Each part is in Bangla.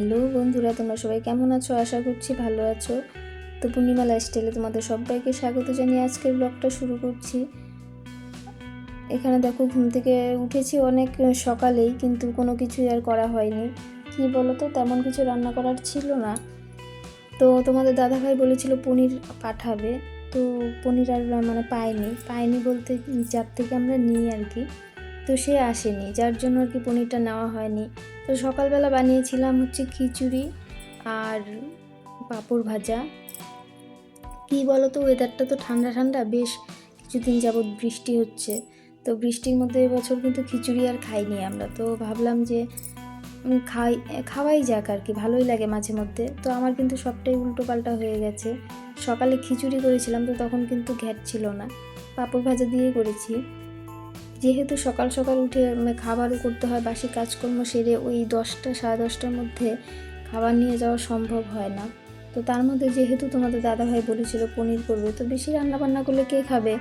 হ্যালো বন্ধুরা, তোমরা সবাই কেমন আছো? আশা করছি ভালো আছো। তো পূর্ণিমা লাইফস্টাইলে তোমাদের সবাইকে স্বাগত জানিয়ে আজকের ব্লগটা শুরু করছি। এখানে দেখো, ঘুম থেকে উঠেছি অনেক সকালেই, কিন্তু কোনো কিছুই আর করা হয়নি। কি বলো তো তেমন কিছু রান্না করার ছিল না। তো তোমাদের দাদাভাই বলেছিল পনির পাঠাবে। তো পনির আর মানে পাইনি। পাইনি বলতে যার থেকে আমরা নিই আর কি। তো সে আসেনি, যার জন্য আর কি পনিরটা নেওয়া হয়নি। তো সকালবেলা বানিয়েছিলাম হচ্ছে খিচুড়ি আর পাঁপড় ভাজা। কী বলো তো ওয়েদারটা তো ঠান্ডা ঠান্ডা, বেশ কিছুদিন যাবৎ বৃষ্টি হচ্ছে। তো বৃষ্টির মধ্যে এবছর কিন্তু খিচুড়ি আর খাইনি আমরা। তো ভাবলাম যে খাই, খাওয়াই যাক আর কি, ভালোই লাগে মাঝে মধ্যে। তো আমার কিন্তু সবটাই উল্টো পাল্টা হয়ে গেছে। সকালে খিচুড়ি করেছিলাম, তো তখন কিন্তু ঘ্যাট ছিল না। পাঁপড় ভাজা দিয়ে করেছি। যেহেতু সকাল সকাল উঠে খাবারও করতে হয়, বাসি কাজকর্ম সেরে ওই দশটা, সাড়ে দশটার মধ্যে খাবার নিয়ে যাওয়া সম্ভব হয় না। তো তার মধ্যে যেহেতু তোমাদের দাদাভাই বলেছিল পনির করবে, তো বেশি রান্না বান্না করলে কে খাবে?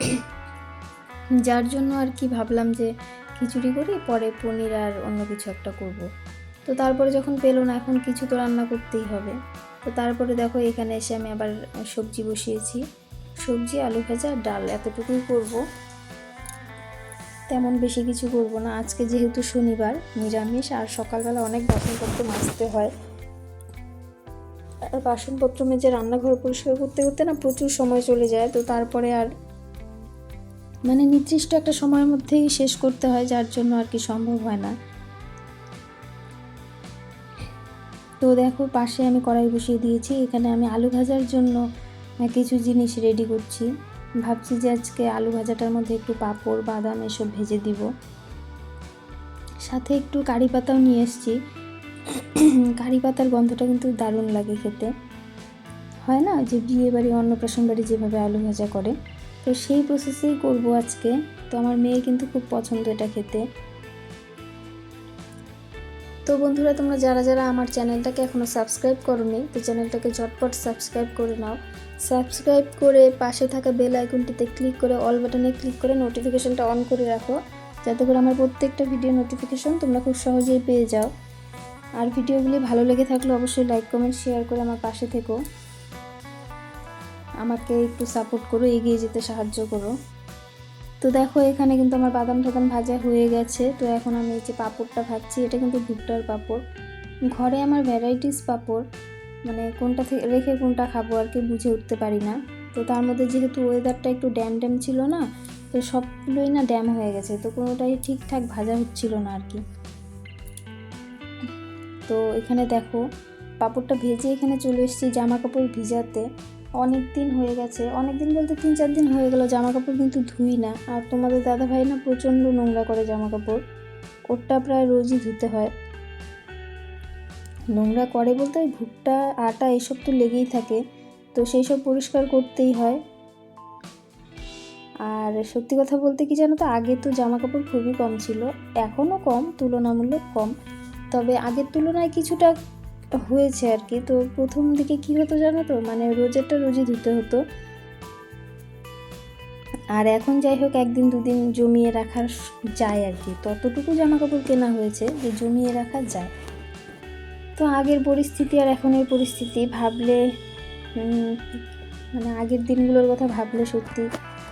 যার জন্য আর কি ভাবলাম যে খিচুড়ি করি পরে পনির আর অন্য কিছু একটা করব। তো তারপরে যখন পেল না, এখন কিছু তো রান্না করতেই হবে। তো তারপরে দেখো এখানে এসে আমি আবার সবজি বসিয়েছি। সবজি, আলু ভাজা, ডাল, এতটুকুই করব। তেমন বেশি কিছু করব না। আজকে যেহেতু শনিবার, নিরামিষ আর সকালবেলা অনেক বাসনপত্র মাজতে হয়। আর বাসনপত্র মেজে রান্নাঘর পরিষ্কার করতে করতে না প্রচুর সময় চলে যায়, তো তারপরে আর মানে নির্দিষ্ট একটা সময়ের মধ্যেই শেষ করতে হয়, যার জন্য আর কি সম্ভব হয় না। তো দেখো, পাশে আমি কড়াই বসিয়ে দিয়েছি। এখানে আমি আলু ভাজার জন্য কিছু জিনিস রেডি করছি। ভাবছি যে আজকে আলু ভাজাটার মধ্যে একটু পাঁপড়, বাদাম এসব ভেজে দিব। সাথে একটু কারি পাতাও নিয়ে এসেছি। কারি পাতার গন্ধটা কিন্তু দারুণ লাগে খেতে। হয় না যে বিয়ে বাড়ি, অন্নপ্রাশন বাড়ি যেভাবে আলু ভাজা করে? তো সেই প্রসেসেই করব আজকে। তো আমার মেয়ে কিন্তু খুব পছন্দ এটা খেতে। তো বন্ধুরা, তোমরা যারা যারা আমার চ্যানেলটাকে এখনও সাবস্ক্রাইব করোনি, তো চ্যানেলটাকে ঝটপট সাবস্ক্রাইব করে নাও। সাবস্ক্রাইব করে পাশে থাকা বেল আইকনটিতে ক্লিক করে অল বাটনে ক্লিক করে নোটিফিকেশনটা অন করে রাখো। যাতে করে আমার প্রত্যেকটা ভিডিও নোটিফিকেশন তোমরা খুব সহজেই পেয়ে যাও। আর ভিডিওগুলি ভালো লেগে থাকলে অবশ্যই লাইক, কমেন্ট, শেয়ার করে আমার পাশে থেকো। আমাকে একটু সাপোর্ট করো, এগিয়ে যেতে সাহায্য করো। তো দেখো, এখানে কিন্তু আমার বাদাম টাদাম ভাজা হয়ে গেছে। তো এখন আমি এই যে পাঁপড়টা ভাজছি, এটা কিন্তু ভুট্টার পাঁপড়। ঘরে আমার ভ্যারাইটিস পাঁপড়। মানে কোনটা থেকে রেখে কোনটা খাব আর কি বুঝে উঠতে পারি না। তো তার মধ্যে যেহেতু ওয়েদারটা একটু ড্যাম ড্যাম ছিল না, তো সবগুলোই না ড্যাম হয়ে গেছে, তো কোনোটাই ঠিকঠাক ভাজা হচ্ছিল না আর কি। তো এখানে দেখো, পাঁপড়টা ভেজে এখানে চলে এসেছি জামা কাপড় ভিজাতে। অনেক দিন হয়ে গেছে, অনেক দিন বলতে তিন চার দিন হয়ে গেল জামা কাপড় কিন্তু ধুই না। আর তোমাদের দাদা ভাই না প্রচণ্ড নোংরা করে জামা কাপড় ওরটা প্রায় রোজই ধুতে হয়। নোংরা করে বলতে ওই ভুট্টা, আটা এসব তো লেগেই থাকে। তো সেই সব পরিষ্কার করতেই হয়। আর সত্যি কথা বলতে কি জানো তো, আগে তো জামা কাপড় খুবই কম ছিল। এখনও কম, তুলনামূলক কম। তবে আগের তুলনায় কিছুটা হয়েছে আর কি। তো প্রথম দিকে কি হতো জানো তো মানে রোজেরটা রোজই ধুতে হতো। আর এখন যাই হোক, একদিন দুদিন জমিয়ে রাখা যায় আর কি। ততটুকু জামা কাপড় কেনা হয়েছে যে জমিয়ে রাখা যায়। তো আগের পরিস্থিতি আর এখনের পরিস্থিতি ভাবলে মানে আগের দিনগুলোর কথা ভাবলে সত্যি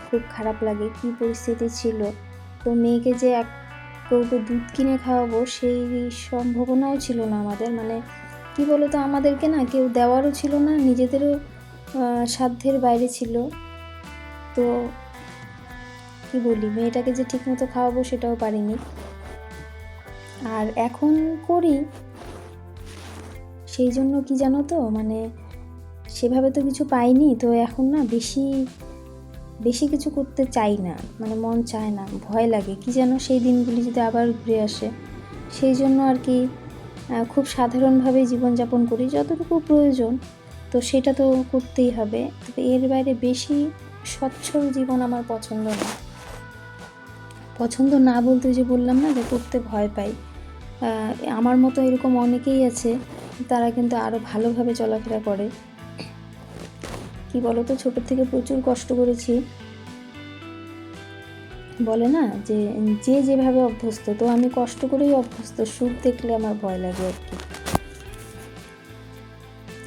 খুব খারাপ লাগে। কি পরিস্থিতি ছিল? তো মেয়েকে যে এক কৌটো দুধ কিনে খাওয়াবো সেই সম্ভাবনাও ছিল না আমাদের। মানে কি বলো তো আমাদেরকে না কেউ দেওয়ারও ছিল না, নিজেদেরও সাধ্যের বাইরে ছিল। তো কি বলি, মেয়েটাকে যে ঠিকমতো খাওয়াবো সেটাও পারিনি। আর এখন করি সেই জন্য কি জানো তো? মানে সেভাবে তো কিছু পাইনি, তো এখন না বেশি বেশি কিছু করতে চাই না। মানে মন চায় না, ভয় লাগে। কি যেন সেই দিনগুলি যদি আবার ঘুরে আসে। সেই জন্য আর কি খুব সাধারণভাবে জীবনযাপন করি, যতটুকু প্রয়োজন। তো সেটা তো করতেই হবে। তবে এর বাইরে বেশি সচ্ছল জীবন আমার পছন্দ না। পছন্দ না বলতে যে বললাম না যে করতে ভয় পাই। আমার মতো এরকম অনেকেই আছে। তারা কিন্তু আরও ভালোভাবে চলাফেরা করে। কি বলো তো ছোটোর থেকে প্রচুর কষ্ট করেছি। বলে না যে যে যেভাবে অভ্যস্ত, তো আমি কষ্ট করেই অভ্যস্ত, সুখ দেখলে আমার ভয় লাগে আর কি।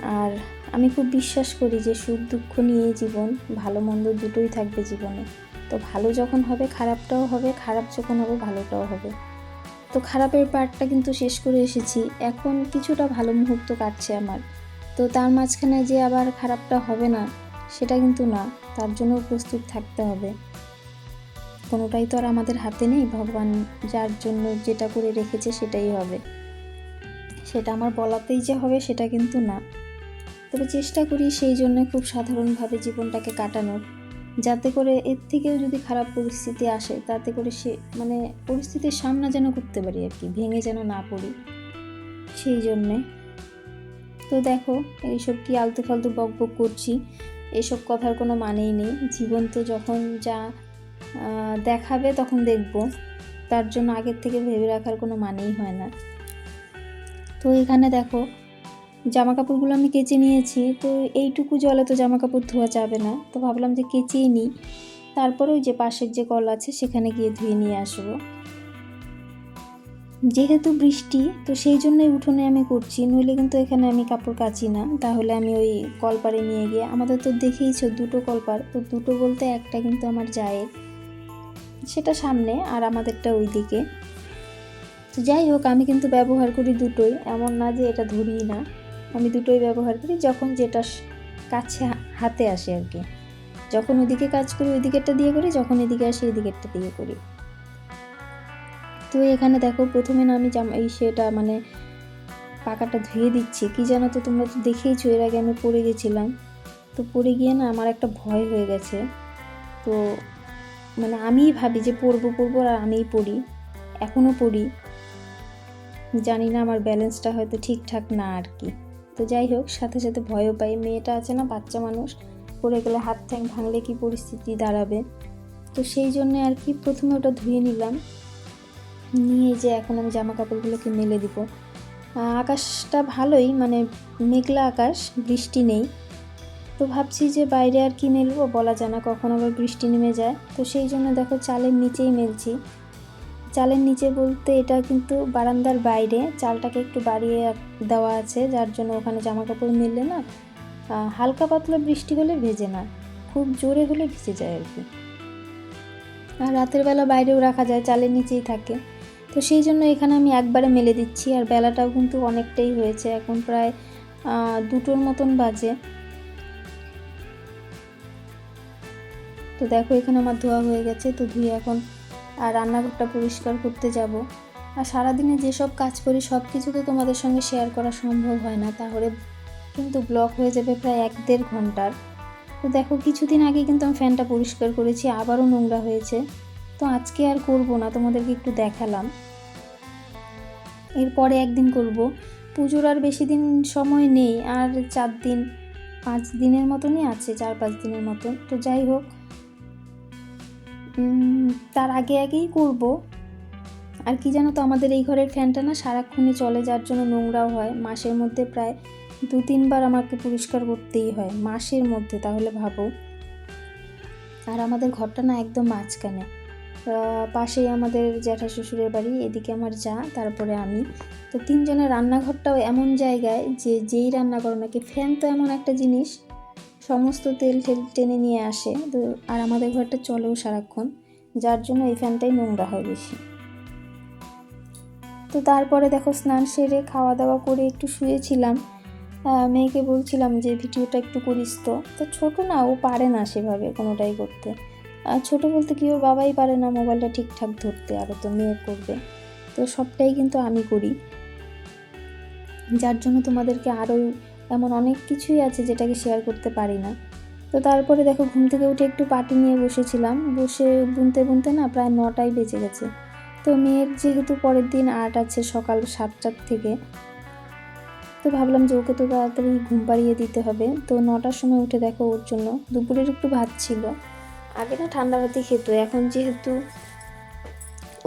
আর আমি খুব বিশ্বাস করি যে, সুখ দুঃখ নিয়ে জীবন, ভালো মন্দ দুটোই থাকবে জীবনে। তো ভালো যখন হবে, খারাপটাও হবে, খারাপ যখন হবে, ভালোটাও হবে। তো খারাপের পার্টটা কিন্তু শেষ করে এসেছি। এখন কিছুটা ভালো মুহূর্ত কাটছে আমার। তো তার মাঝখানে যে আবার খারাপটা হবে না, সেটা কিন্তু না, তার জন্য প্রস্তুত থাকতে হবে। কোনোটাই তো আর আমাদের হাতে নেই, ভগবান যার জন্য যেটা করে রেখেছে সেটাই হবে। সেটা আমার বলাতেই যে হবে সেটা কিন্তু না। তবে চেষ্টা করি সেই জন্য খুব সাধারণভাবে জীবনটাকে কাটানোর। যাতে করে এর থেকেও যদি খারাপ পরিস্থিতি আসে, তাতে করে সে মানে পরিস্থিতির সামনা যেন করতে পারি আর কি, ভেঙে যেন না পড়ি। সেই জন্যে। তো দেখো, এইসব কি আলতু ফালতু বক বক করছি, এসব কথার কোনো মানেই নেই। জীবন তো যখন যা দেখাবে তখন দেখব। তার জন্য আগের থেকে ভেবে রাখার কোনো মানেই হয় না। তো এখানে দেখো জামা কাপড়গুলো আমি কেচে নিয়েছি, তো এইটুকু জলে তো জামা কাপড় ধোয়া যাবে না। তো ভাবলাম যে কেচেই নিই। তারপরে ওই যে পাশের যে কল আছে, সেখানে গিয়ে ধুয়ে নিয়ে আসব। যেহেতু বৃষ্টি, তো সেই জন্যই উঠোনে আমি করছি। নইলে কিন্তু এখানে আমি কাপড় কাচি না। তাহলে আমি ওই কলপারে নিয়ে গিয়ে, আমাদের তো দেখেইছো দুটো কলপার, তো দুটো বলতে একটা কিন্তু আমার যায় সেটা সামনে আর আমাদেরটা ওই দিকে তো যাই হোক, আমি কিন্তু ব্যবহার করি দুটোই। এমন না যে এটা ধরি না। আমি দুটোই ব্যবহার করি যখন যেটা কাছে হাতে আসে আর কি। যখন ওদিকে কাজ করি ওই দিকেরটা দিয়ে করি, যখন এদিকে আসি এই দিকেরটা দিয়ে করি। তো এখানে দেখো, প্রথমে না আমি জামা এই সেটা মানে পাকাটা ধুয়ে দিচ্ছি। কি জানো তো, তোমরা তো দেখেইছো, এর আগে আমি পড়ে গেছিলাম। তো পড়ে গিয়ে না আমার একটা ভয় হয়ে গেছে। তো মানে আমিই ভাবি যে পড়ব পড়ব আর আমিই পড়ি। এখনও পড়ি। জানি না আমার ব্যালেন্সটা হয়তো ঠিকঠাক না আর কি। তো যাই হোক, সাথে সাথে ভয়ও পাই মেয়েটা আছে না, বাচ্চা মানুষ, পড়ে গেলে হাত ঠ্যাং ভাঙলে কি পরিস্থিতি দাঁড়াবে? তো সেই জন্য আর কি প্রথমে ওটা ধুয়ে নিলাম। নিয়ে যে এখন আমি জামা কাপড়গুলোকে মেলে দিব। আকাশটা ভালোই মানে মেঘলা আকাশ, বৃষ্টি নেই। তো ভাবছি যে বাইরে আর কি মেলবো, বলা যায় না কখন আবার বৃষ্টি নেমে যায়। তো সেই জন্য দেখো চালের নিচেই মেলছি। চালের নিচে বলতে এটা কিন্তু বারান্দার বাইরে, চালটাকে একটু বাড়িয়ে দেওয়া আছে, যার জন্য ওখানে জামা কাপড় মিললে না হালকা পাতলা বৃষ্টি হলে ভেজে না, খুব জোরে হলে ভিজে যায় আর কি। আর রাতের বেলা বাইরেও রাখা যায়, চালের নিচেই থাকে। তো সেই জন্য এখানে আমি একবারে মেলে দিচ্ছি, আর বেলাটাও কিন্তু অনেকটাই হয়েছে, এখন প্রায় দুটোর মতন বাজে। তো দেখো এখানে আমার ধোয়া হয়ে গেছে, তো ধুয়ে এখন আর রান্নাঘরটা পরিষ্কার করতে যাব। আর সারাদিনে যেসব কাজ করি, সব কিছু তো তোমাদের সঙ্গে শেয়ার করা সম্ভব হয় না। তাহলে কিন্তু ব্লক হয়ে যাবে প্রায় এক দেড় ঘণ্টার। তো দেখো, কিছুদিন আগে কিন্তু আমি ফ্যানটা পরিষ্কার করেছি, আবারও নোংরা হয়েছে। তো আজকে আর করব না, তোমাদেরকে একটু দেখালাম। এরপরে একদিন করব। পুজোর আর বেশি দিন সময় নেই, আর চার দিন, পাঁচ দিনের মতনই আছে, চার পাঁচ দিনের মতন। তো যাই হোক তার আগে আগেই করব। আর কি জানো তো, আমাদের এই ঘরের ফ্যানটা না সারাক্ষণই চলে, যার জন্য নোংরাও হয়। মাসের মধ্যে প্রায় দু তিনবার আমাকে পরিষ্কার করতেই হয়, মাসের মধ্যে, তাহলে ভাবো। আর আমাদের ঘরটা না একদম মাঝখানে। পাশেই আমাদের জ্যাঠা শ্বশুরের বাড়ি, এদিকে আমার যা, তারপরে আমি। তো তিনজনের রান্নাঘরটাও এমন জায়গায় যে, যেই রান্না করো নাকি, ফ্যান তো এমন একটা জিনিস সমস্ত তেল টেনে নিয়ে আসে। তো আর আমাদের ঘরটা চলেও সারাক্ষণ। যার জন্য এই ফ্যানটাই নোংরা হয় বেশি। তো তারপরে দেখো স্নান সেরে খাওয়া দাওয়া করে একটু শুয়েছিলাম। মেয়েকে বলছিলাম যে, ভিডিওটা একটু করিস তো। তো ছোটো না, ও পারে না সেভাবে কোনোটাই করতে। আর ছোটো বলতে কি ওর বাবাই পারে না, মোবাইলটা ঠিকঠাক ধরতে আরও তো মেয়ে করবে। তো সবটাই কিন্তু আমি করি। যার জন্য তোমাদেরকে আরও এমন অনেক কিছুই আছে যেটাকে শেয়ার করতে পারি না। তো তারপরে দেখো ঘুম থেকে উঠে একটু পাটি নিয়ে বসেছিলাম। বসে বুনতে বুনতে না প্রায় নটাই বেজে গেছে। তো মেয়ের যেহেতু পরের দিন আর্ট আছে সকাল সাতটার থেকে, তো ভাবলাম যে ওকে তো তাড়াতাড়ি ঘুম পাড়িয়ে দিতে হবে। তো নটার সময় উঠে দেখো ওর জন্য দুপুরের একটু ভাত ছিল। আগে না ঠান্ডা ভাতই খেত, এখন যেহেতু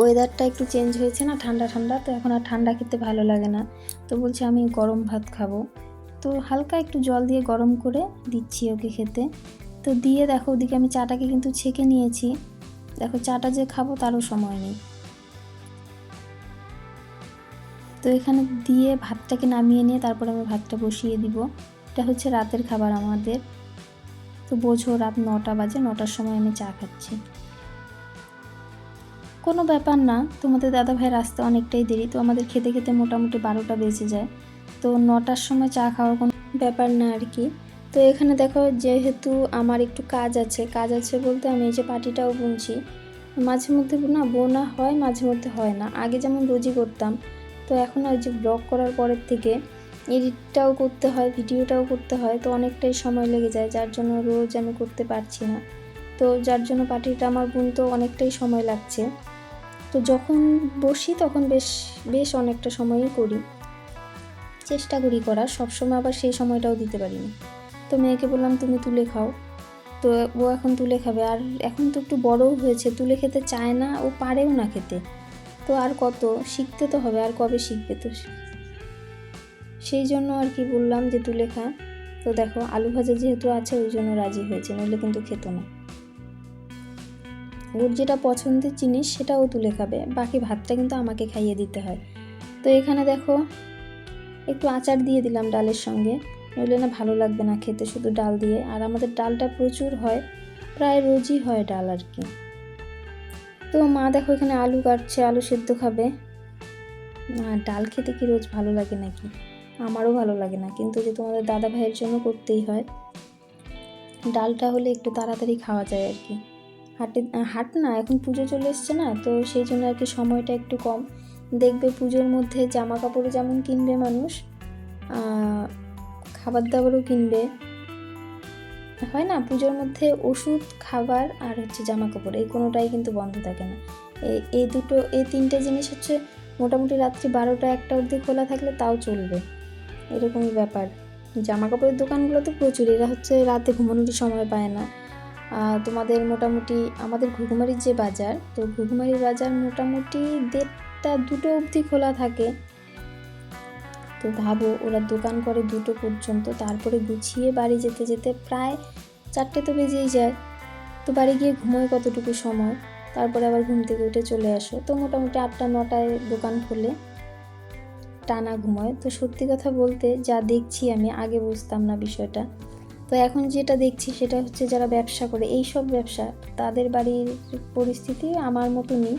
ওয়েদারটা একটু চেঞ্জ হয়েছে না ঠান্ডা ঠান্ডা, তো এখন আর ঠান্ডা খেতে ভালো লাগে না। তো বলছে আমি গরম ভাত খাব। তো হালকা একটু জল দিয়ে গরম করে দিচ্ছি ওকে খেতে। তো দিয়ে দেখো ওদিকে আমি চাটাকে কিন্তু ছেঁকে নিয়েছি। দেখো চাটা যে খাব তারও সময় নেই। তো এখানে দিয়ে ভাতটাকে নামিয়ে নিয়ে তারপরে আমি ভাতটা বসিয়ে দিব। এটা হচ্ছে রাতের খাবার আমাদের। তো বোঝো রাত নটা বাজে, নটার সময় আমি চা খাচ্ছি। কোনো ব্যাপার না, তোমাদের দাদা ভাইয়ের আসতে অনেকটাই দেরি। তো আমাদের খেতে খেতে মোটামুটি বারোটা বেজে যায়। তো নটার সময় চা খাওয়ার কোনো ব্যাপার না আর কি। তো এখানে দেখো যেহেতু আমার একটু কাজ আছে কাজ আছে বলতে আমি এই যে পাটিটাও বুনছি। মাঝে মধ্যে না বোনা হয়, মাঝে মধ্যে হয় না। আগে যেমন রোজই করতাম, তো এখন আর যে ব্লগ করার পরের থেকে এডিটটাও করতে হয় ভিডিওটাও করতে হয়, তো অনেকটাই সময় লেগে যায়, যার জন্য রোজ আমি করতে পারছি না। তো যার জন্য পাটিটা আমার বুনতেও অনেকটাই সময় লাগছে। তো যখন বসি তখন বেশ বেশ অনেকটা সময়ই করি। চেষ্টা করি করার, সবসময় আবার সেই সময়টাও দিতে পারি না তো মেয়েকে বললাম, তুমি তুলে খাও। তো ও এখন তুলে খাবে। আর এখন তো একটু বড়ও হয়েছে, তুলে খেতে চায় না, ও পারেও না খেতে। তো আর কত? শিখতে তো হবে, আর কবে শিখবে তো সেই জন্য আর কি বললাম যে, তুলে খা। তো দেখো, আলু ভাজা যেহেতু আছে, ওই জন্য রাজি হয়েছে, নইলে কিন্তু খেত না। ওর যেটা পছন্দের জিনিস, সেটাও তুলে খাবে। বাকি ভাতটা কিন্তু আমাকে খাইয়ে দিতে হয়। তো এখানে দেখো একটু আচার দিয়ে দিলাম ডালের সঙ্গে। নইলে না ভালো লাগবে না খেতে শুধু ডাল দিয়ে। আর আমাদের ডালটা প্রচুর হয়, প্রায় রোজই হয় ডাল আর কি। তো মা দেখো এখানে আলু কাটছে, আলু সেদ্ধ খাবে। আর ডাল খেতে কি রোজ ভালো লাগে নাকি? আমারও ভালো লাগে না। কিন্তু যে তোমাদের দাদা ভাইয়ের জন্য করতেই হয়। ডালটা হলে একটু তাড়াতাড়ি খাওয়া যায় আর কি। হাটে, হাট না, এখন পুজো চলে এসছে না, তো সেই জন্য আর কি সময়টা একটু কম। দেখবে পুজোর মধ্যে জামা কাপড় যেমন কিনবে মানুষ খাবার দাবারও কিনবে। হয় না? পুজোর মধ্যে ওষুধ, খাবার আর হচ্ছে জামা কাপড় এই কোনোটাই কিন্তু বন্ধ থাকে না। এই দুটো, এই তিনটে জিনিস হচ্ছে মোটামুটি রাত্রি বারোটা, একটা অবধি খোলা থাকলে তাও চলবে। এরকমই ব্যাপার। জামা কাপড়ের দোকানগুলো তো প্রচুর, এরা হচ্ছে রাতে ঘুমানোর সময় পায় না। তোমাদের মোটামুটি, আমাদের ঘুঘুমারির যে বাজার, তো ঘুঘুমারির বাজার মোটামুটি দেড়টা দুটো অবধি খোলা থাকে। তো ভাবো, ওরা দোকান করে দুটো পর্যন্ত, তারপরে গুছিয়ে বাড়ি যেতে যেতে প্রায় চারটে তো বেজেই যায়। তো বাড়ি গিয়ে ঘুমোয় কতটুকু সময়? তারপরে আবার ঘুম থেকে উঠে চলে আসো। তো মোটামুটি আটটা, নটায় দোকান খোলে, টানা ঘুমোয়। তো সত্যি কথা বলতে যা দেখছি আমি, আগে বুঝতাম না বিষয়টা। তো এখন যেটা দেখছি সেটা হচ্ছে যারা ব্যবসা করে এই সব ব্যবসা, তাদের বাড়ির পরিস্থিতি আমার মতনই।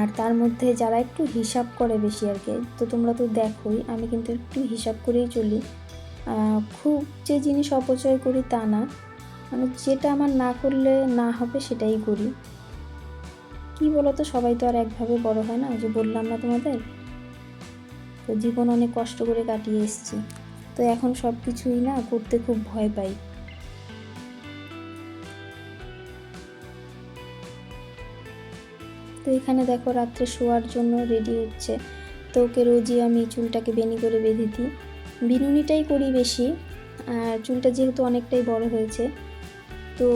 আর তার মধ্যে যারা একটু হিসাব করে বেশি আর কি, তো তোমরা তো দেখোই, আমি কিন্তু একটু হিসাব করেই চলি। খুব যে জিনিস অপচয় করি তা না মানে যেটা আমার না করলে না হবে সেটাই করি। কি বলো তো সবাই তো আর একভাবে বড় হয় না যে বললাম না তোমাদের? তো জীবন অনেক কষ্ট করে কাটিয়ে এসছি। তো এখন সব কিছুই না করতে খুব ভয় পাই। তো এখানে দেখো রাত্রে শোয়ার জন্য রেডি হচ্ছে। তো ওকে রোজই আমি চুলটাকে বেনি করে বেঁধে দিই। বিনুনিটাই করি বেশি, আর চুলটা যেহেতু অনেকটাই বড় হয়েছে। তো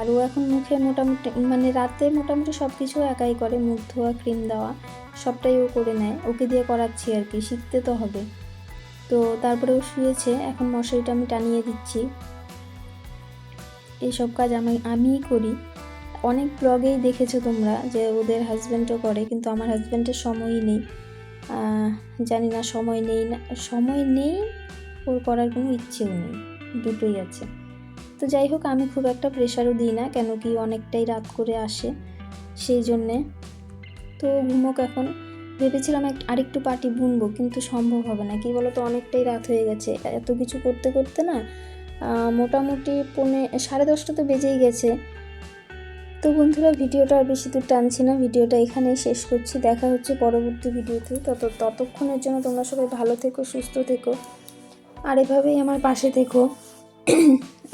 আরও এখন মুখে মোটামুটি মানে রাতে মোটামুটি সব কিছু একাই করে, মুখ ধোয়া ক্রিম দেওয়া, সবটাই ও করে নেয়। ওকে দিয়ে করাচ্ছি আর কি, শিখতে তো হবে। তো তারপরে ও শুয়েছে, এখন মশারিটা আমি টানিয়ে দিচ্ছি। এইসব কাজ আমি, আমিই করি। অনেক ব্লগেই দেখেছ তোমরা যে ওদের হাজব্যান্ডও করে, কিন্তু আমার হাজব্যান্ডের সময়ই নেই। জানি না, সময় নেই না, সময় নেই, ওর করার কোনো ইচ্ছেও নেই। দুটোই আছে। তো যাই হোক, আমি খুব একটা প্রেশারও দিই না, কেন কি অনেকটাই রাত করে আসে, সেই জন্যে। তো ঘুমোক এখন। ভেবেছিলাম এক, আরেকটু পাটি বুনবো, কিন্তু সম্ভব হবে না। কি বলো তো অনেকটাই রাত হয়ে গেছে। এত কিছু করতে করতে না মোটামুটি পৌনে, সাড়ে দশটা তো বেজেই গেছে। তো বন্ধুরা, ভিডিওটা আর বেশি দূর টানছি না। ভিডিওটা এখানেই শেষ করছি। দেখা হচ্ছে পরবর্তী ভিডিওতে। তত ততক্ষণের জন্য তোমরা সবাই ভালো থেকো, সুস্থ থেকো। আর এভাবেই আমার পাশে থেকো।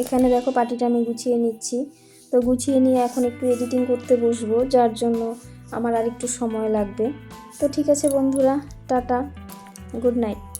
এখানে দেখো পাটিটা আমি গুছিয়ে নিচ্ছি। তো গুছিয়ে নিয়ে এখন একটু এডিটিং করতে বসবো, যার জন্য আমার আর একটু সময় লাগবে। তো ঠিক আছে বন্ধুরা, টাটা গুড নাইট